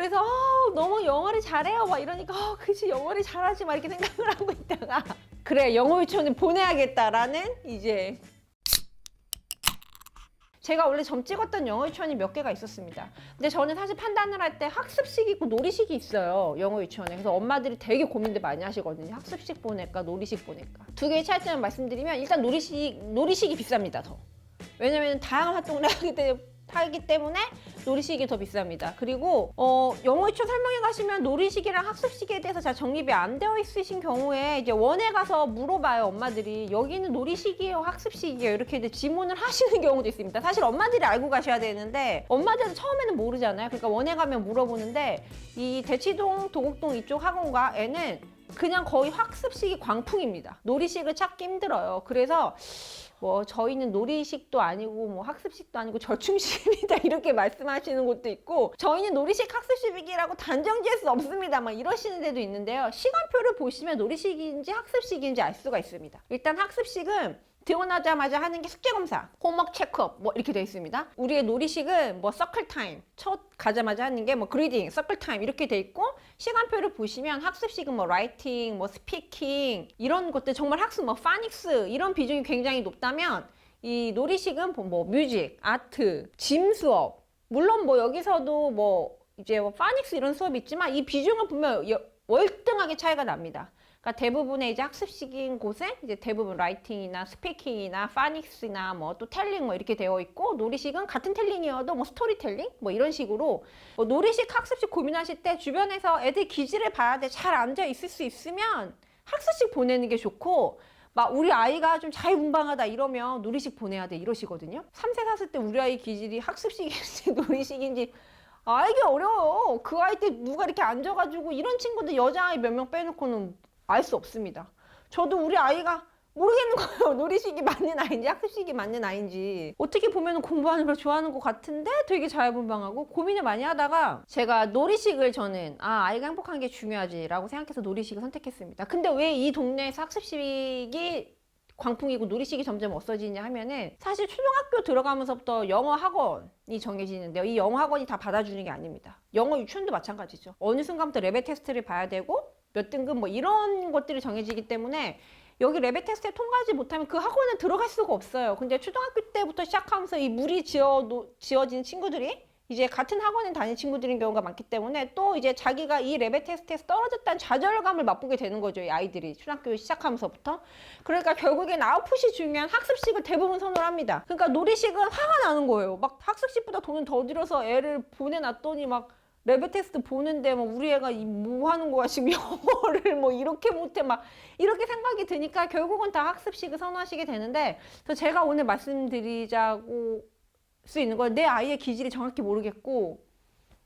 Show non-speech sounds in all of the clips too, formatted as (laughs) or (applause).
그래서 어, 너무 영어를 잘해요 막 이러니까 어, 그치 영어를 잘하지 막 이렇게 생각을 (laughs) 하고 있다가 그래 영어 유치원에 보내야겠다라는 이제 제가 원래 점 찍었던 영어 유치원이 몇 개가 있었습니다. 근데 저는 사실 판단을 할 때 학습식이 있고 놀이식이 있어요. 영어 유치원에. 그래서 엄마들이 되게 고민들 많이 하시거든요. 학습식 보낼까, 놀이식 보낼까. 두 개의 차이점을 말씀드리면 일단 놀이식, 놀이식이 비쌉니다, 더. 왜냐면 다양한 활동을 (laughs) 하기 때문에 하기 때문에 놀이식이 더 비쌉니다. 그리고 어, 영어 유치원 설명회 가시면 놀이식이랑 학습식에 대해서 잘 정립이 안 되어 있으신 경우에 이제 원에 가서 물어봐요 엄마들이 여기는 놀이식이에요 학습식이에요 이렇게 이제 지문을 하시는 (laughs) 경우도 있습니다. 사실 엄마들이 알고 가셔야 되는데 엄마들은 처음에는 모르잖아요. 그러니까 원에 가면 물어보는데 이 대치동 도곡동 이쪽 학원과 애는 그냥 거의 학습식이 광풍입니다. 놀이식을 찾기 힘들어요. 그래서 뭐 저희는 놀이식도 아니고 뭐 학습식도 아니고 절충식입니다. (laughs) 이렇게 말씀하시는 곳도 있고 저희는 놀이식 학습식이라고 단정지을 수 없습니다. 막 이러시는 데도 있는데요. 시간표를 보시면 놀이식인지 학습식인지 알 수가 있습니다. 일단 학습식은 들어나자마자 하는 게 숙제 검사, 홈워크 체크업 뭐 이렇게 되어 있습니다. 우리의 놀이식은 뭐 서클 타임, 첫 가자마자 하는 게 뭐 그리딩, 서클 타임 이렇게 돼 있고 시간표를 보시면 학습식은 뭐 라이팅, 뭐 스피킹 이런 것들 정말 학습 뭐 파닉스 이런 비중이 굉장히 높다면 이 놀이식은 뭐 뮤직, 아트, 짐 수업 물론 뭐 여기서도 뭐 이제 뭐 파닉스 이런 수업이 있지만 이 비중을 보면 여- 월등하게 차이가 납니다. 그러니까 대부분의 이제 학습식인 곳에 이제 대부분 라이팅이나 스피킹이나 파닉스나 뭐 또 텔링 뭐 이렇게 되어 있고 놀이식은 같은 텔링이어도 뭐 스토리텔링 뭐 이런 식으로 뭐 놀이식 학습식 고민하실 때 주변에서 애들 기질을 봐야 돼 잘 앉아 있을 수 있으면 학습식 보내는 게 좋고 막 우리 아이가 좀 자유분방하다 이러면 놀이식 보내야 돼 이러시거든요. 3세 4세 때 우리 아이 기질이 학습식인지 (laughs) 놀이식인지 알기 어려워요. 그 아이 때 누가 이렇게 앉아가지고 이런 친구들 여자아이 몇 명 빼놓고는 알 수 없습니다. 저도 우리 아이가 모르겠는 거예요. (laughs) 놀이식이 맞는 아이인지 학습식이 맞는 아이인지. 어떻게 보면 공부하는 걸 좋아하는 것 같은데 되게 자유분방하고 고민을 많이 하다가 제가 놀이식을 저는 아 아이가 행복한 게 중요하지라고 생각해서 놀이식을 선택했습니다. 근데 왜 이 동네에서 학습식이 광풍이고 놀이식이 점점 없어지냐 하면은 사실 초등학교 들어가면서부터 영어 학원이 정해지는데요. 이 영어 학원이 다 받아주는 게 아닙니다. 영어 유치원도 마찬가지죠. 어느 순간부터 레벨 테스트를 봐야 되고 몇 등급 뭐 이런 것들이 정해지기 때문에 여기 레벨 테스트에 통과하지 못하면 그 학원에 들어갈 수가 없어요. 근데 초등학교 때부터 시작하면서 이 물이 지어 놓- 지어진 친구들이 이제 같은 학원에 다니는 친구들인 경우가 많기 때문에 또 이제 자기가 이 레벨 테스트에서 떨어졌다는 좌절감을 맛보게 되는 거죠. 이 아이들이 초등학교 시작하면서부터. 그러니까 결국엔 아웃풋이 중요한 학습식을 대부분 선호를 합니다. 그러니까 놀이식은 화가 나는 거예요. 막 학습식보다 돈을 더 들여서 애를 보내놨더니 막 레벨 테스트 보는데 뭐 우리 애가 이 뭐 하는 거야 지금 영어를 뭐 이렇게 못해 막 이렇게 생각이 드니까 결국은 다 학습식을 선호하시게 되는데 그래서 제가 오늘 말씀드리자고 수 있는 건 내 아이의 기질이 정확히 모르겠고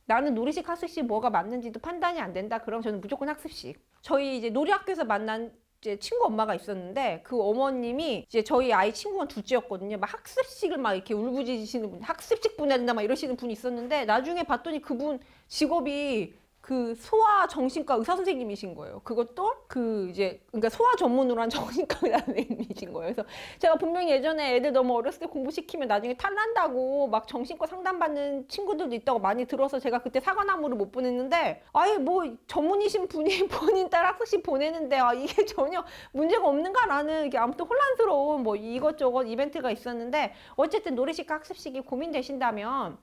나는 놀이식 학습식 뭐가 맞는지도 판단이 안 된다. 그럼 저는 무조건 학습식. 저희 이제 놀이학교에서 만난 이제 친구 엄마가 있었는데 그 어머님이 이제 저희 아이 친구가 둘째였거든요. 막 학습식을 막 이렇게 울부짖으시는 분, 학습식 보내야 된다 막 이러시는 분이 있었는데 나중에 봤더니 그분 직업이 그 소아 정신과 의사 선생님이신 거예요. 그것도 그 이제 그러니까 소아 전문으로 한 (laughs) 정신과 의사 선생님이신 거예요. 그래서 제가 분명히 예전에 애들 너무 어렸을 때 공부시키면 나중에 탈난다고 막 정신과 상담받는 친구들도 있다고 많이 들어서 제가 그때 사과나무를 못 보냈는데 아예 뭐 전문이신 분이 (laughs) 본인 딸 학습식 보내는데 아 이게 전혀 문제가 없는가라는 이게 아무튼 혼란스러운 뭐 이것저것 이벤트가 있었는데 어쨌든 놀이식 학습식이 고민되신다면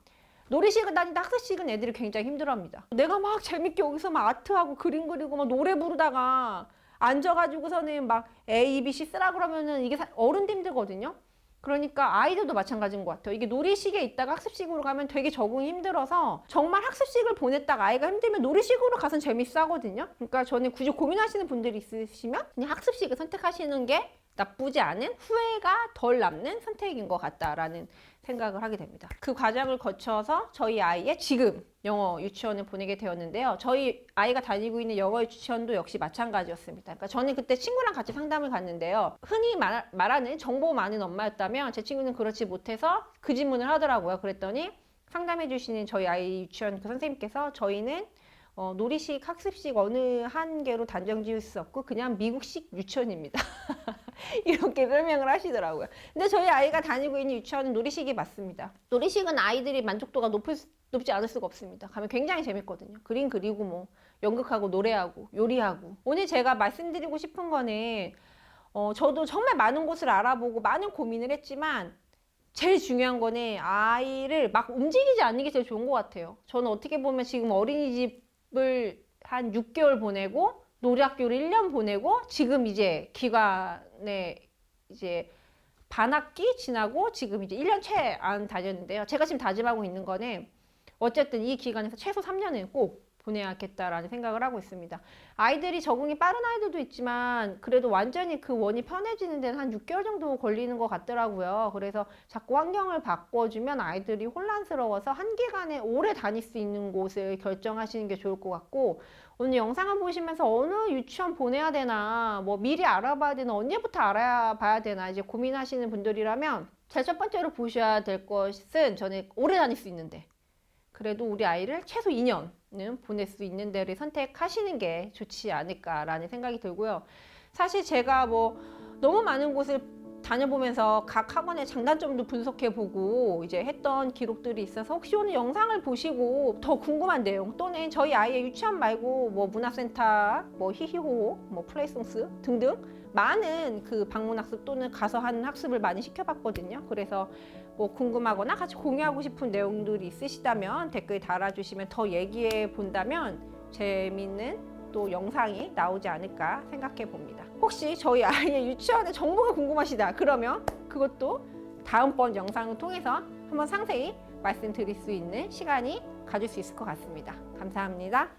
놀이식을 다니다 학습식은 애들이 굉장히 힘들어합니다. 내가 막 재밌게 여기서 막 아트하고 그림 그리고 막 노래 부르다가 앉아가지고서는 막 A, B, C 쓰라 그러면은 이게 사- 어른도 힘들거든요. 그러니까 아이들도 마찬가지인 것 같아요. 이게 놀이식에 있다가 학습식으로 가면 되게 적응이 힘들어서 정말 학습식을 보냈다가 아이가 힘들면 놀이식으로 가선 재밌어 하거든요. 그러니까 저는 굳이 고민하시는 분들이 있으시면 그냥 학습식을 선택하시는 게 나쁘지 않은 후회가 덜 남는 선택인 것 같다라는 생각을 하게 됩니다. 그 과정을 거쳐서 저희 아이의 지금 영어 유치원을 보내게 되었는데요. 저희 아이가 다니고 있는 영어 유치원도 역시 마찬가지였습니다. 그러니까 저는 그때 친구랑 같이 상담을 갔는데요. 흔히 말, 말하는 정보 많은 엄마였다면 제 친구는 그렇지 못해서 그 질문을 하더라고요. 그랬더니 상담해 주시는 저희 아이 유치원 그 선생님께서 저희는 어, 놀이식, 학습식 어느 한 개로 단정 지을 수 없고 그냥 미국식 유치원입니다. (laughs) (laughs) 이렇게 설명을 하시더라고요. 근데 저희 아이가 다니고 있는 유치원은 놀이식이 맞습니다. 놀이식은 아이들이 만족도가 높을, 수- 높지 않을 수가 없습니다. 가면 굉장히 재밌거든요. 그림 그리고 뭐 연극하고 노래하고 요리하고 오늘 제가 말씀드리고 싶은 거는 어, 저도 정말 많은 곳을 알아보고 많은 고민을 했지만 제일 중요한 거는 아이를 막 움직이지 않는 게 제일 좋은 것 같아요. 저는 어떻게 보면 지금 어린이집을 한 6개월 보내고 놀이학교를 1년 보내고 지금 이제 기간에 이제 반학기 지나고 지금 이제 1년 채 안 다녔는데요. 제가 지금 다짐하고 있는 거는 어쨌든 이 기간에서 최소 3년은 꼭 보내야겠다라는 생각을 하고 있습니다. 아이들이 적응이 빠른 아이들도 있지만 그래도 완전히 그 원이 편해지는 데는 한 6개월 정도 걸리는 것 같더라고요. 그래서 자꾸 환경을 바꿔주면 아이들이 혼란스러워서 한기간에 오래 다닐 수 있는 곳을 결정하시는 게 좋을 것 같고 오늘 영상을 보시면서 어느 유치원 보내야 되나 뭐 미리 알아봐야 되나 언제부터 알아봐야 되나 이제 고민하시는 분들이라면 제일 첫 번째로 보셔야 될 것은 저는 오래 다닐 수 있는데 그래도 우리 아이를 최소 2년은 보낼 수 있는 데를 선택하시는 게 좋지 않을까라는 생각이 들고요. 사실 제가 뭐 너무 많은 곳을 다녀보면서 각 학원의 장단점도 분석해보고 이제 했던 기록들이 있어서 혹시 오늘 영상을 보시고 더 궁금한 내용 또는 저희 아이의 유치원 말고 뭐 문화센터, 뭐 히히호, 뭐 플레이송스 등등 많은 그 방문학습 또는 가서 하는 학습을 많이 시켜봤거든요. 그래서 뭐 궁금하거나 같이 공유하고 싶은 내용들이 있으시다면 댓글 달아주시면 더 얘기해 본다면 재밌는 또 영상이 나오지 않을까 생각해 봅니다. 혹시 저희 아이의 유치원의 정보가 궁금하시다 그러면 그것도 다음번 영상을 통해서 한번 상세히 말씀드릴 수 있는 시간이 가질 수 있을 것 같습니다. 감사합니다.